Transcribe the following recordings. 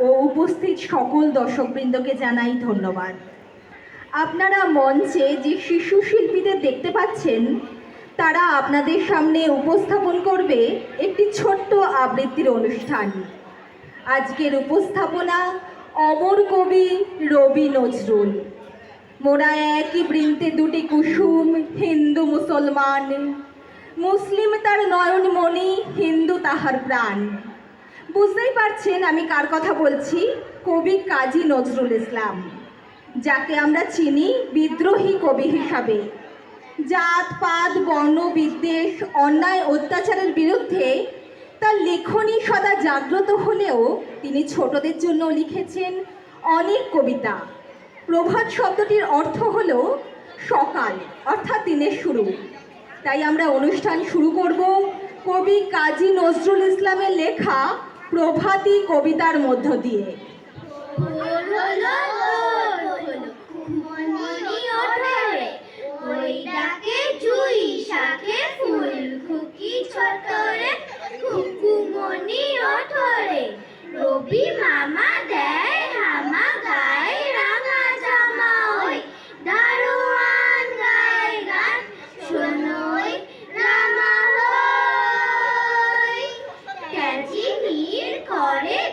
ও উপস্থিত সকল দর্শকবৃন্দকে জানাই ধন্যবাদ। আপনারা মঞ্চে যে শিশু শিল্পীদের দেখতে পাচ্ছেন, তারা আপনাদের সামনে উপস্থাপন করবে একটি ছোট্ট আবৃত্তির অনুষ্ঠান। আজকের উপস্থাপনা অমর কবি রবি নজরুল। মোরা একই বৃন্তে দুটি কুসুম, হিন্দু মুসলমান। মুসলিম তার নয়নমণি, হিন্দু তাহার প্রাণ। বুঝতেই পারছেন আমি কার কথা বলছি? কবি কাজী নজরুল ইসলাম, যাকে আমরা চিনি বিদ্রোহী কবি হিসাবে। জাত, পাত, বর্ণ, বিদ্বেষ, অন্যায়, অত্যাচারের বিরুদ্ধে তার লেখনী সদা জাগ্রত হলেও তিনি ছোটদের জন্য লিখেছেন অনেক কবিতা। প্রভাত শব্দটির অর্থ হল সকাল, অর্থাৎ দিনের শুরু। তাই আমরা অনুষ্ঠান শুরু করব কবি কাজী নজরুল ইসলামের লেখা প্রভাতী কবিতার মধ্য দিয়ে। শাকে ফুল ছতরে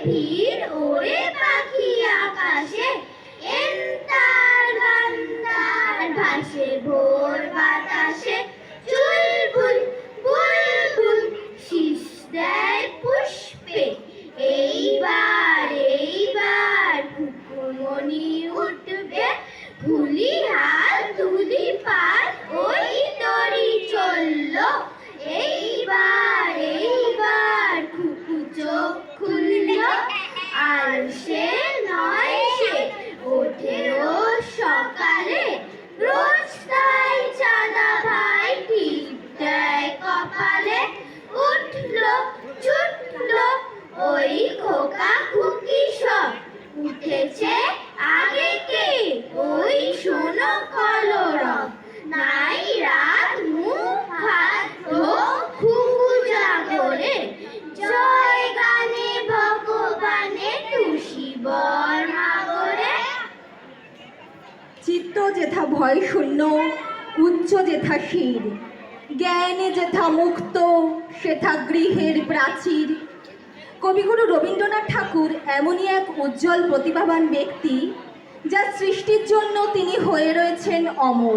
ভিড় ওরে পাখি আকাশে, এন্তার গান্ধার ভাসে, ভোর বাতাসে চুলবুল বুলবুল শীষ দেয় পুষ্পে। এইবার এইবার কুকুমনি উঠবে ধুলি হাল কপালে উঠল, ছুটলো, ওই খোকা খুকি সব। উঠেছে আগে কে? ওই শোনো কলরব। নাই রাত মুখ হাত ধো খুকু জাগরে। জয় গানে ভগবানে টুসি বর চিত্ত যেথা ভয় শূন্য, উচ্চ যেথা শির। জ্ঞানে যেথা মুক্ত, সেথা গৃহের প্রাচীর। কবিগুরু রবীন্দ্রনাথ ঠাকুর এমনই এক উজ্জ্বল প্রতিভাবান ব্যক্তি যা সৃষ্টির জন্য তিনি হয়ে রয়েছেন অমর।